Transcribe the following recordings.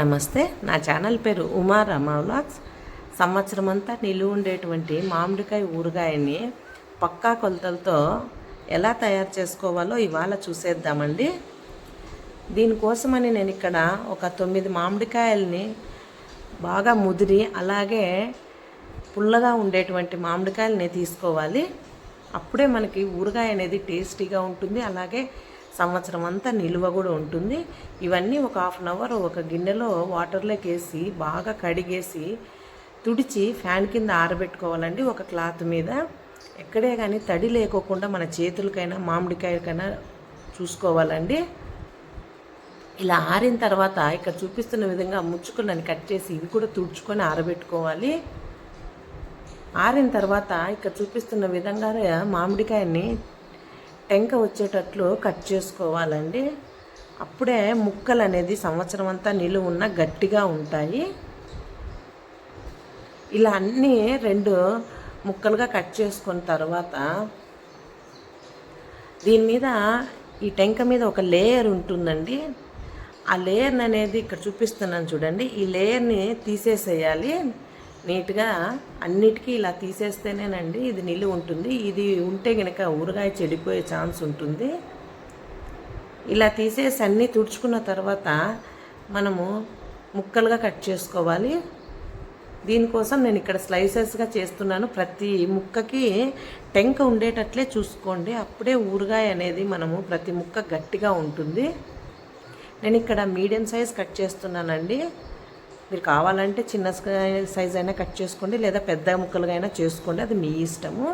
నమస్తే. నా ఛానల్ పేరు ఉమా రమా వ్లాగ్స్. సంవత్సరం అంతా నిలువ ఉండేటువంటి మామిడికాయ ఊరగాయని పక్కా కొలతలతో ఎలా తయారు చేసుకోవాలో ఇవాళ చూసేద్దామండి. దీనికోసమని నేను ఇక్కడ ఒక తొమ్మిది మామిడికాయల్ని బాగా ముదిరి అలాగే పుల్లగా ఉండేటువంటి మామిడికాయలని తీసుకోవాలి. అప్పుడే మనకి ఊరగాయ అనేది టేస్టీగా ఉంటుంది. అలాగే సంవత్సరం అంతా నిలువ కూడా ఉంటుంది. ఇవన్నీ ఒక హాఫ్ అన్ అవర్ ఒక గిన్నెలో వాటర్లోకి వేసి బాగా కడిగేసి తుడిచి ఫ్యాన్ కింద ఆరబెట్టుకోవాలండి ఒక క్లాత్ మీద. ఎక్కడే కానీ తడి లేకోకుండా మన చేతులకైనా మామిడికాయలకైనా చూసుకోవాలండి. ఇలా ఆరిన తర్వాత ఇక్కడ చూపిస్తున్న విధంగా ముచ్చుకులని కట్ చేసి ఇవి కూడా తుడుచుకొని ఆరబెట్టుకోవాలి. ఆరిన తర్వాత ఇక్కడ చూపిస్తున్న విధంగా మామిడికాయని టెంక వచ్చేటట్లు కట్ చేసుకోవాలండి. అప్పుడే ముక్కలు అనేది సంవత్సరం అంతా నిలువ ఉన్న గట్టిగా ఉంటాయి. ఇలా అన్నీ రెండు ముక్కలుగా కట్ చేసుకున్న తర్వాత దీని మీద ఈ టెంక మీద ఒక లేయర్ ఉంటుందండి. ఆ లేయర్ అనేది ఇక్కడ చూపిస్తున్నాను చూడండి. ఈ లేయర్ని తీసేసేయాలి. నీట్గా అన్నిటికీ ఇలా తీసేస్తేనేనండి ఇది నిలువ ఉంటుంది. ఇది ఉంటే కనుక ఊరగాయ చెడిపోయే ఛాన్స్ ఉంటుంది. ఇలా తీసేసి అన్నీ తుడుచుకున్న తర్వాత మనము ముక్కలుగా కట్ చేసుకోవాలి. దీనికోసం నేను ఇక్కడ స్లైసెస్గా చేస్తున్నాను. ప్రతి ముక్కకి టెంక ఉండేటట్లే చూసుకోండి. అప్పుడే ఊరగాయ అనేది మనము ప్రతి ముక్క గట్టిగా ఉంటుంది. నేను ఇక్కడ మీడియం సైజ్ కట్ చేస్తున్నానండి. మీరు కావాలంటే చిన్న సైజ్ అయినా కట్ చేసుకోండి లేదా పెద్ద ముక్కలుగా అయినా చేసుకోండి అది మీ ఇష్టము.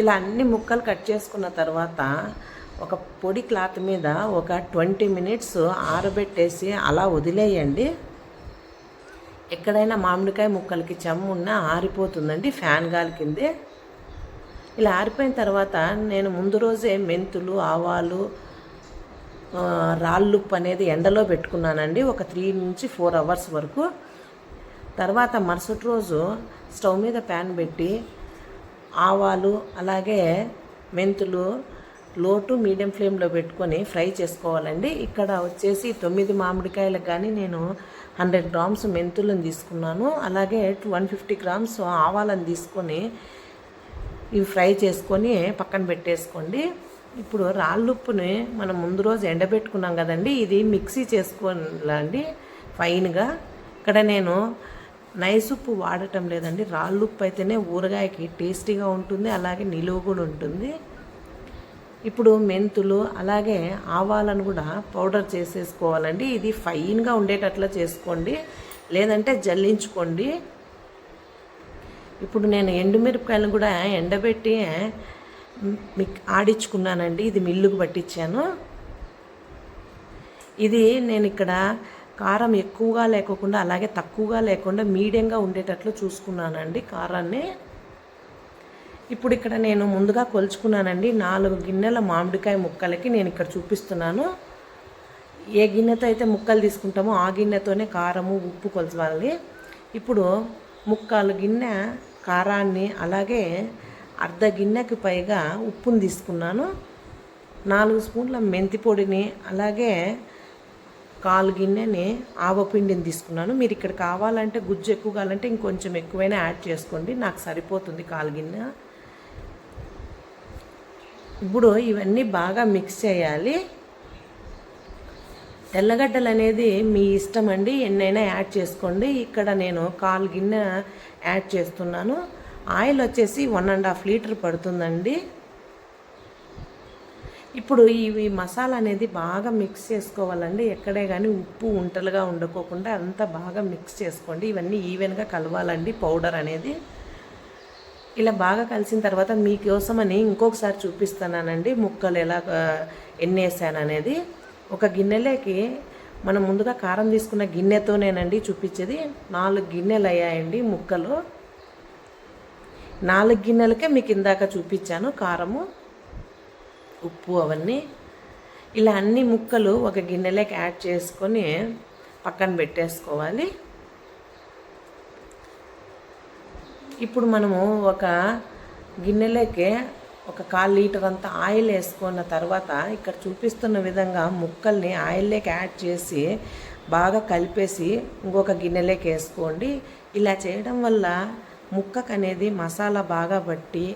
ఇలా అన్ని ముక్కలు కట్ చేసుకున్న తర్వాత ఒక పొడి క్లాత్ మీద ఒక ట్వంటీ మినిట్స్ ఆరబెట్టేసి అలా వదిలేయండి. ఎక్కడైనా మామిడికాయ ముక్కలకి చెమ్ము ఉన్నా ఆరిపోతుందండి ఫ్యాన్ గాలి కిందే. ఇలా ఆరిపోయిన తర్వాత నేను ముందు రోజే మెంతులు ఆవాలు రాళ్ళుప్పు అనేది ఎండలో పెట్టుకున్నానండి. ఒక త్రీ నుంచి ఫోర్ అవర్స్ వరకు. తర్వాత మరుసటి రోజు స్టవ్ మీద ప్యాన్ పెట్టి ఆవాలు అలాగే మెంతులు లో టు మీడియం ఫ్లేమ్లో పెట్టుకొని ఫ్రై చేసుకోవాలండి. ఇక్కడ వచ్చేసి తొమ్మిది మామిడికాయలకు కానీ నేను హండ్రెడ్ గ్రామ్స్ మెంతులను తీసుకున్నాను. అలాగే వన్ ఫిఫ్టీ గ్రామ్స్ ఆవాలను తీసుకొని ఇవి ఫ్రై చేసుకొని పక్కన పెట్టేసుకోండి. ఇప్పుడు రాళ్ళుప్పుని మనం ముందు రోజు ఎండబెట్టుకున్నాం కదండి ఇది మిక్సీ చేసుకోవాలండి ఫైన్గా. ఇక్కడ నేను నైస్ ఉప్పు వాడటం లేదండి రాళ్ళుప్పు అయితేనే ఊరగాయకి టేస్టీగా ఉంటుంది అలాగే నిలువ కూడా ఉంటుంది. ఇప్పుడు మెంతులు అలాగే ఆవాలను కూడా పౌడర్ చేసేసుకోవాలండి ఇది ఫైన్గా ఉండేటట్లా చేసుకోండి లేదంటే జల్లించుకోండి. ఇప్పుడు నేను ఎండుమిరపకాయలను కూడా ఎండబెట్టి ఆడించుకున్నానండి. ఇది మిల్లుకు పట్టించాను. ఇది నేను ఇక్కడ కారం ఎక్కువగా లేకోకుండా అలాగే తక్కువగా లేకుండా మీడియంగా ఉండేటట్లు చూసుకున్నానండి కారాన్ని. ఇప్పుడు ఇక్కడ నేను ముందుగా కొలుచుకున్నానండి. నాలుగు గిన్నెల మామిడికాయ ముక్కలకి నేను ఇక్కడ చూపిస్తున్నాను. ఏ గిన్నెతో అయితే ముక్కలు తీసుకుంటామో ఆ గిన్నెతోనే కారము ఉప్పు కొలచాలి ఇప్పుడు ముక్కాలు గిన్నె కారాన్ని అలాగే అర్ధ గిన్నెకి పైగా ఉప్పుని తీసుకున్నాను. నాలుగు స్పూన్ల మెంతి పొడిని అలాగే కాలు గిన్నెని ఆవపిండిని తీసుకున్నాను. మీరు ఇక్కడ కావాలంటే గుజ్జు ఎక్కువ కావాలంటే ఇంకొంచెం ఎక్కువైనా యాడ్ చేసుకోండి. నాకు సరిపోతుంది కాలు గిన్నె. ఇప్పుడు ఇవన్నీ బాగా మిక్స్ చేయాలి. తెల్లగడ్డలు అనేది మీ ఇష్టం అండి. ఎన్నైనా యాడ్ చేసుకోండి. ఇక్కడ నేను కాలు గిన్నె యాడ్ చేస్తున్నాను. ఆయిల్ వచ్చేసి వన్ అండ్ హాఫ్ లీటర్ పడుతుందండి. ఇప్పుడు ఇవి మసాలా అనేది బాగా మిక్స్ చేసుకోవాలండి. ఎక్కడే కానీ ఉప్పు ఉంటలుగా ఉండకోకుండా అంతా బాగా మిక్స్ చేసుకోండి. ఇవన్నీ ఈవెన్గా కలవాలండి పౌడర్ అనేది. ఇలా బాగా కలిసిన తర్వాత మీకోసమని ఇంకొకసారి చూపిస్తున్నానండి ముక్కలు ఎలా ఎన్ని అనేది. ఒక గిన్నెలోకి మనం ముందుగా కారం తీసుకున్న గిన్నెతోనేనండి చూపించేది. నాలుగు గిన్నెలు అయ్యాయండి ముక్కలు. నాలుగు గిన్నెలకే మీకు ఇందాక చూపించాను. కారము ఉప్పు అవన్నీ. ఇలా అన్ని ముక్కలు ఒక గిన్నెలోకి యాడ్ చేసుకొని పక్కన పెట్టేసుకోవాలి. ఇప్పుడు మనము ఒక గిన్నెలోకి ఒక కాల్ లీటర్ అంతా ఆయిల్ వేసుకున్న తర్వాత ఇక్కడ చూపిస్తున్న విధంగా ముక్కల్ని ఆయిల్లోకి యాడ్ చేసి బాగా కలిపేసి ఇంకొక గిన్నెలోకి వేసుకోండి. ఇలా చేయడం వల్ల ముక్కకు అనేది మసాలా బాగా పట్టి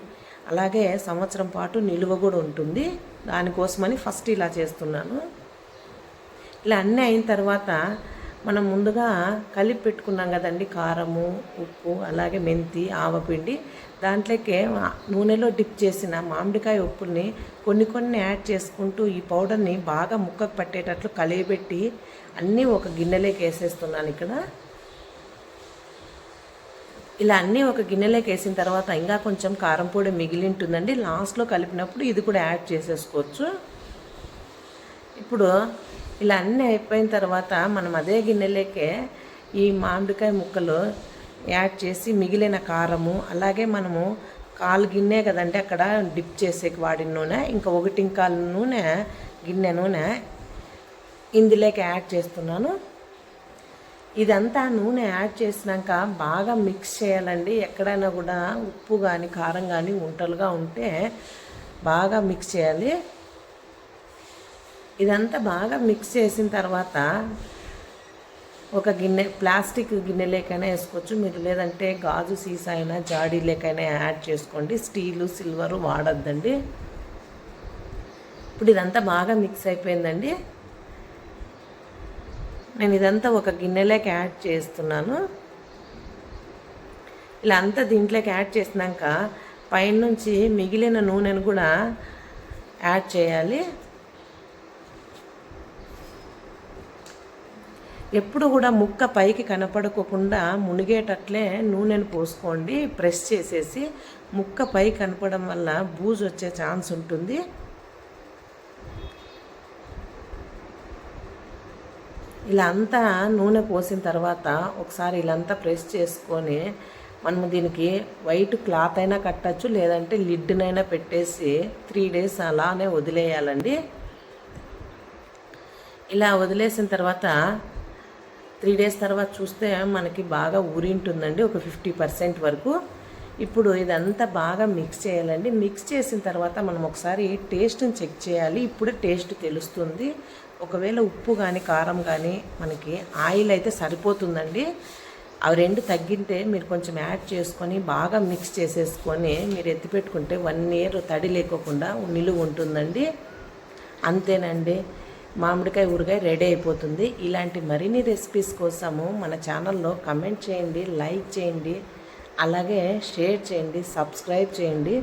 అలాగే సంవత్సరం పాటు నిలువ కూడా ఉంటుంది. దానికోసమని ఫస్ట్ ఇలా చేస్తున్నాను. ఇలా అన్నీ అయిన తర్వాత మనం ముందుగా కలిపి పెట్టుకున్నాం కదండి కారము ఉప్పు అలాగే మెంతి ఆవపిండి. దాంట్లోకే నూనెలో డిప్ చేసిన మామిడికాయ ఉప్పుని కొన్ని కొన్ని యాడ్ చేసుకుంటూ ఈ పౌడర్ని బాగా ముక్కకు పట్టేటట్లు కలియబెట్టి అన్నీ ఒక గిన్నెలోకి వేసేస్తున్నాను ఇక్కడ. ఇలా అన్నీ ఒక గిన్నెలోకి వేసిన తర్వాత ఇంకా కొంచెం కారం పొడి మిగిలి ఉంటుందండి లాస్ట్లో కలిపినప్పుడు ఇది కూడా యాడ్ చేసేసుకోవచ్చు. ఇప్పుడు ఇలా అన్నీ అయిపోయిన తర్వాత మనం అదే గిన్నెలోకే ఈ మామిడికాయ ముక్కలు యాడ్ చేసి మిగిలిన కారము అలాగే మనము కాలు గిన్నె కదండి అక్కడ డిప్ చేసేకి వాడిన నూనె ఇంకా ఒకటి ఇంకా నూనె గిన్నె నూనె ఇందులోకి యాడ్ చేస్తున్నాను. ఇదంతా నూనె యాడ్ చేసినాక బాగా మిక్స్ చేయాలండి. ఎక్కడైనా కూడా ఉప్పు కానీ కారం కానీ ఉంటలుగా ఉంటే బాగా మిక్స్ చేయాలి. ఇదంతా బాగా మిక్స్ చేసిన తర్వాత ఒక గిన్నె ప్లాస్టిక్ గిన్నెలేకైనా వేసుకోవచ్చు. మీరు లేదంటే గాజు సీసా అయినా జాడీలేకైనా యాడ్ చేసుకోండి. స్టీలు సిల్వరు వాడద్దండి. ఇప్పుడు ఇదంతా బాగా మిక్స్ అయిపోయిందండి. నేను ఇదంతా ఒక గిన్నెలోకి యాడ్ చేస్తున్నాను. ఇలా అంతా దీంట్లోకి యాడ్ చేసినాక పైనుంచి మిగిలిన నూనెను కూడా యాడ్ చేయాలి. ఎప్పుడు కూడా ముక్క పైకి కనపడకోకుండా మునిగేటట్లే నూనెను పోసుకోండి. ప్రెస్ చేసేసి ముక్క పై కనపడడం వల్ల బూజు వచ్చే ఛాన్స్ ఉంటుంది. ఇలా అంతా నూనె పోసిన తర్వాత ఒకసారి ఇలాంతా ప్రెస్ చేసుకొని మనము దీనికి వైట్ క్లాత్ అయినా కట్టచ్చు లేదంటే లిడ్నైనా పెట్టేసి త్రీ డేస్ అలానే వదిలేయాలండి. ఇలా వదిలేసిన తర్వాత త్రీ డేస్ తర్వాత చూస్తే మనకి బాగా ఊరింటుందండి ఒక ఫిఫ్టీ పర్సెంట్ వరకు. ఇప్పుడు ఇదంతా బాగా మిక్స్ చేయాలండి. మిక్స్ చేసిన తర్వాత మనం ఒకసారి టేస్ట్ని చెక్ చేయాలి. ఇప్పుడే టేస్ట్ తెలుస్తుంది. ఒకవేళ ఉప్పు కానీ కారం కానీ మనకి ఆయిల్ అయితే సరిపోతుందండి. అవి రెండు తగ్గింటే మీరు కొంచెం యాడ్ చేసుకొని బాగా మిక్స్ చేసేసుకొని మీరు ఎత్తిపెట్టుకుంటే వన్ ఇయర్ తడి లేకోకుండా నిలువ ఉంటుందండి. అంతేనండి. మామిడికాయ ఊరగాయ రెడీ అయిపోతుంది. ఇలాంటి మరిన్ని రెసిపీస్ కోసము మన ఛానల్లో కమెంట్ చేయండి లైక్ చేయండి అలాగే షేర్ చేయండి సబ్స్క్రైబ్ చేయండి.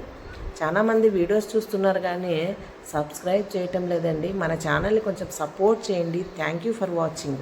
చాలామంది వీడియోస్ చూస్తున్నారు కానీ సబ్స్క్రైబ్ చేయటం లేదండి. మన ఛానల్ని కొంచెం సపోర్ట్ చేయండి. Thank you for watching